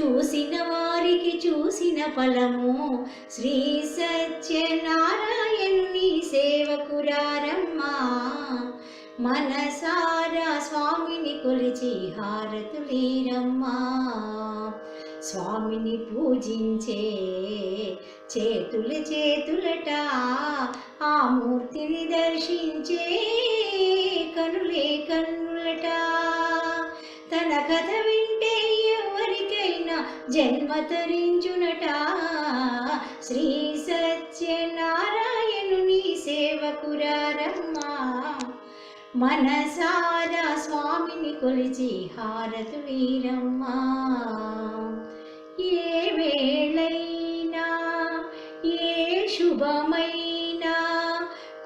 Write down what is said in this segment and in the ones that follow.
చూసిన వారికి చూసిన ఫలము. శ్రీ సత్యనారాయణుని సేవకురారమ్మా మనసారా స్వామిని కొలిచి హారతులీరమ్మా. స్వామిని పూజించే చేతులు చేతులట ఆ మూర్తిని దర్శించే ఎవరికైనా జన్మ తరించునట శ్రీ సత్యనారాయణుని సేవకురారమ్మా. మనసారా స్వామిని కొలిచి హారతులీరమ్మా ఏ వేళైనా ఏ శుభమైనా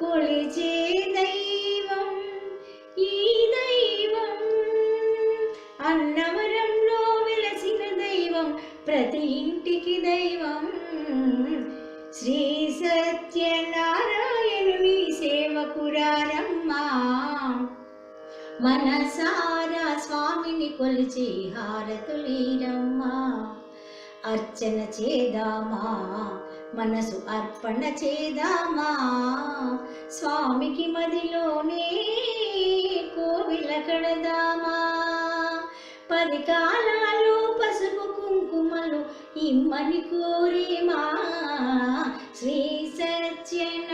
కొలిచే దైవం ఈ దైవం అన్నవరంలో ప్రతి ఇంటికి దైవం. శ్రీ సత్యనారాయణుని సేవకురారమ్మా మనసారా స్వామిని కొలిచి హారతులీరమ్మా అర్చన చేదామా మనసు అర్పణ చేదామా. స్వామికి మదిలోనే కోవిల కడదామా. పది కాలాలు పసుపుకు కుంకుమలు ఇమ్మని కోరేమా? శ్రీ సత్యనారాయణుని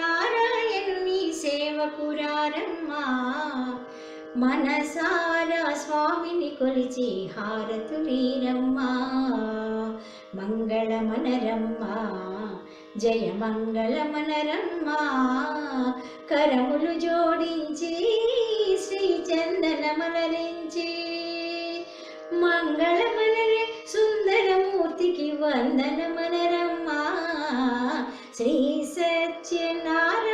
సేవకురారమ్మా మనసారా స్వామిని కొలిచి హారతులీరమ్మా మంగళమనరమ్మా జయ మంగళమనరమ్మా కరములు జోడించి శ్రీ చందనమలరించి మంగళమ మూర్తికి వందనమనరమ్మా శ్రీ సత్యనారాయణుని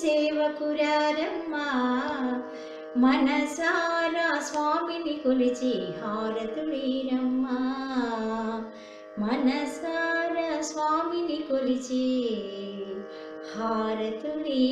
సేవకురారమ్మా మనసారా స్వామిని కొలిచి హారతులీరమ్మా మనసారా స్వామిని కొలిచి హారతులీ